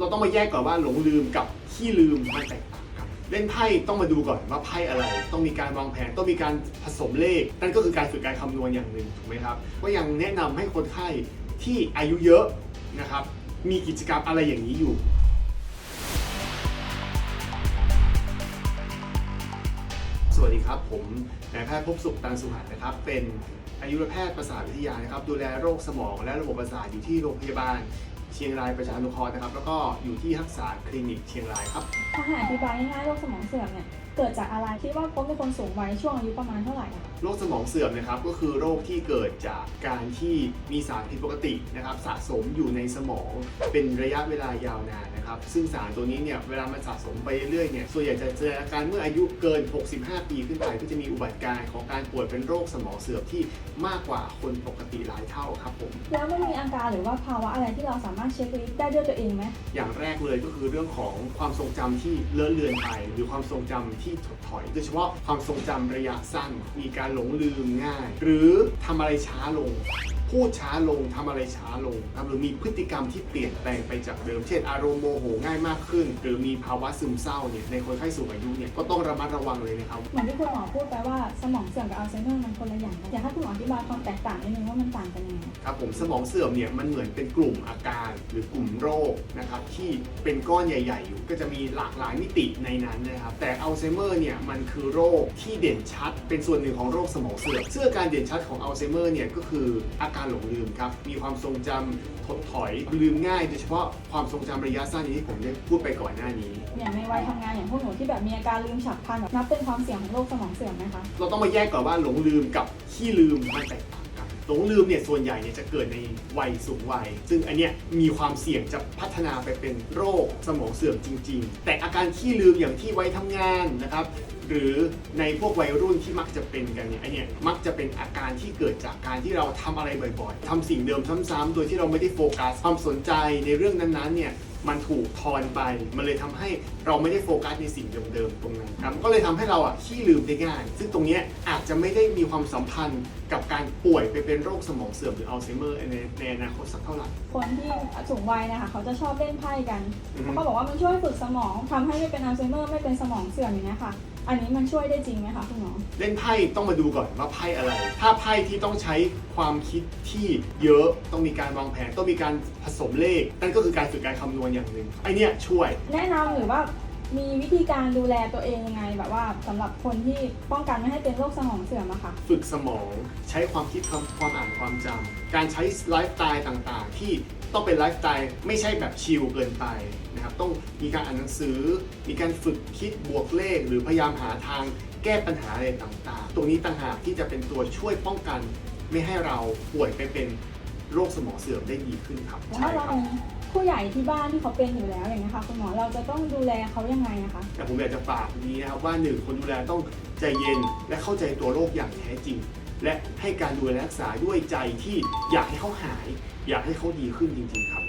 เราต้องมาแยกก่อนว่าหลงลืมกับขี้ลืมมันแตกต่างกันเล่นไพ่ต้องมาดูก่อนว่าไพ่อะไร ต้องมีการวางแผนต้องมีการผสมเลข นั่นก็คือการฝึกการคำนวณอย่างหนึ่งถูกไหมครับก็ยังแนะนำให้คนไข้ที่อายุเยอะนะครับ มีกิจกรรมอะไรอย่างนี้อยู่สวัสดีครับ ผมนายแพทย์ภพสุขตันสุหันนะครับ เป็นอายุรแพทย์ประสาทวิทยานะครับ ดูแลโรคสมองและระบบประสาทอยู่ที่โรงพยาบาล เชียงรายประชานุเคราะห์นะครับ แล้วก็อยู่ที่ทักษะคลินิกเชียงรายครับถ้าให้อธิบายง่ายๆโรคสมองเสื่อมเนี่ยเกิดจากอะไรคิดว่าพบในคนสูงวัยช่วงอายุประมาณเท่าไหร่อะคะโรคสมองเสื่อมนะครับก็คือโรคที่เกิดจากการที่มีสารผิดปกตินะครับสะสมอยู่ในสมองเป็นระยะเวลายาวนานนะครับ ซึ่งสารตัวนี้เนี่ยเวลามันสะสมไปเรื่อยๆเนี่ยส่วนใหญ่จะแสดงอาการเมื่ออายุเกิน 65 ปีขึ้นไปก็จะมีอุบัติการณ์ของการป่วยเป็นโรคสมองเสื่อมที่มากกว่าคนปกติหลายเท่าครับผม แล้วมันมีอาการหรือว่าภาวะอะไรที่เราสามารถเช็คลิสต์ได้ด้วยตัวเองไหมอย่างแรกเลยก็คือเรื่องของความทรงจำที่เลอะเลือนไปหรือความทรงจำที่ถดถอย โดยเฉพาะความทรงจำระยะสั้น มีการหลงลืมง่าย หรือทำอะไรช้าลง พูดช้าลงทำอะไรช้าลงนะครับหรือมีพฤติกรรมที่เปลี่ยนแปลงไปจากเดิม เช่น อารมณ์โมโหง่ายมากขึ้น หรือมีภาวะซึมเศร้าเนี่ยในคนไข้สูงอายุเนี่ยก็ต้องระมัดระวังเลยนะครับเหมือนที่คุณหมอพูดไปว่าสมองเสื่อมกับอัลไซเมอร์มันคนละอย่างกันอยากให้คุณหมออธิบายความแตกต่างนิดนึงว่ามันต่างกันยังไงครับผมสมองเสื่อมเนี่ยมันเหมือนเป็นกลุ่มอาการหรือกลุ่มโรคนะครับที่เป็นก้อนใหญ่ ๆ อยู่ก็จะมีหลากหลายมิติในนั้นนะครับแต่อัลไซเมอร์เนี่ยมันคือโรคที่เด่นชัด เป็นส่วนหนึ่งของโรคสมองเสื่อมซึ่งอาการเด่นชัดของอัลไซเมอร์เนี่ยก็คืออาการหลงลืมครับ มีความทรงจำถดถอยลืมง่ายโดยเฉพาะความทรงจำระยะสั้นอย่างที่ผมได้พูดไปก่อนหน้านี้ อย่างในวัยทำงานอย่างพวกหนูที่แบบมีอาการลืมฉับพลันแบบนับเป็นความเสี่ยงของโรคสมองเสื่อมไหมคะ เราต้องมาแยกก่อนว่าหลงลืมกับขี้ลืมมันแตกต่างกัน หลงลืมเนี่ยส่วนใหญ่เนี่ยจะเกิดในวัยสูงวัย ซึ่งอันเนี้ยมีความเสี่ยงจะพัฒนาไปเป็นโรคสมองเสื่อมจริง ๆ แต่อาการขี้ลืมอย่างที่ไวัยทำงานนะครับหรือในพวกวัยรุ่นที่มักจะเป็นกันเนี่ยไอเนี่ยมักจะเป็นอาการที่เกิดจากการที่เราทำอะไรบ่อยๆทำสิ่งเดิมซ้ำๆโดยที่เราไม่ได้โฟกัสความสนใจในเรื่องนั้นๆเนี่ย มันถูกทอนไป มันเลยทำให้เราไม่ได้โฟกัสในสิ่งเดิมๆตรงนั้นครับก็เลยทำให้เราอะขี้ลืมได้ง่าย ซึ่งตรงเนี้ยอาจจะไม่ได้มีความสัมพันธ์กับการป่วยไปเป็นโรคสมองเสื่อมหรืออัลไซเมอร์ในในอนาคตสักเท่าไหร่ คนที่สูงวัยนะคะเขาจะชอบเล่นไพ่กันเขาบอกว่ามันช่วยฝึกสมองทำให้ไม่เป็นอัลไซเมอร์ไม่เป็นสมองเสื่อมอย่างนี้ค่ะ อันนี้มันช่วยได้จริงไหมคะคุณหมอ เล่นไพ่ต้องมาดูก่อนว่าไพ่อะไร ถ้าไพ่ที่ต้องใช้ความคิดที่เยอะต้องมีการวางแผนต้องมีการผสมเลข นั่นก็คือการฝึกการคำนวณอย่างหนึ่งไอเนี้ยช่วย แนะนำหรือว่า มีวิธีการดูแลตัวเองยังไง แบบว่าสำหรับคนที่ป้องกันไม่ให้เป็นโรคสมองเสื่อมอะค่ะ ฝึกสมองใช้ความคิดความความอ่านความจำการใช้ไลฟ์สไตล์ต่างๆ ที่ต้องเป็นไลฟ์สไตล์ไม่ใช่แบบชิลเกินไปนะครับต้องมีการอ่านหนังสือ มีการฝึกคิดบวกเลข หรือพยายามหาทางแก้ปัญหาอะไรต่างๆ ตรงนี้ต่างหากที่จะเป็นตัวช่วยป้องกัน ไม่ให้เราป่วยไปเป็นโรคสมองเสื่อมได้ดีขึ้นครับแต่ใช่ถ้าเราครับเป็น ผู้ใหญ่ที่บ้านที่เขาเป็นอยู่แล้วอย่างนี้ยค่ะคุณหมอเราจะต้องดูแลเขายังไงนะคะ แต่ผมอยากจะฝากนี้นะครับว่าหนึ่งคนดูแลต้องใจเย็นและเข้าใจตัวโรคอย่างแท้จริง และให้การดูแลรักษาด้วยใจที่อยากให้เขาหาย อยากให้เขาดีขึ้นจริงๆครับ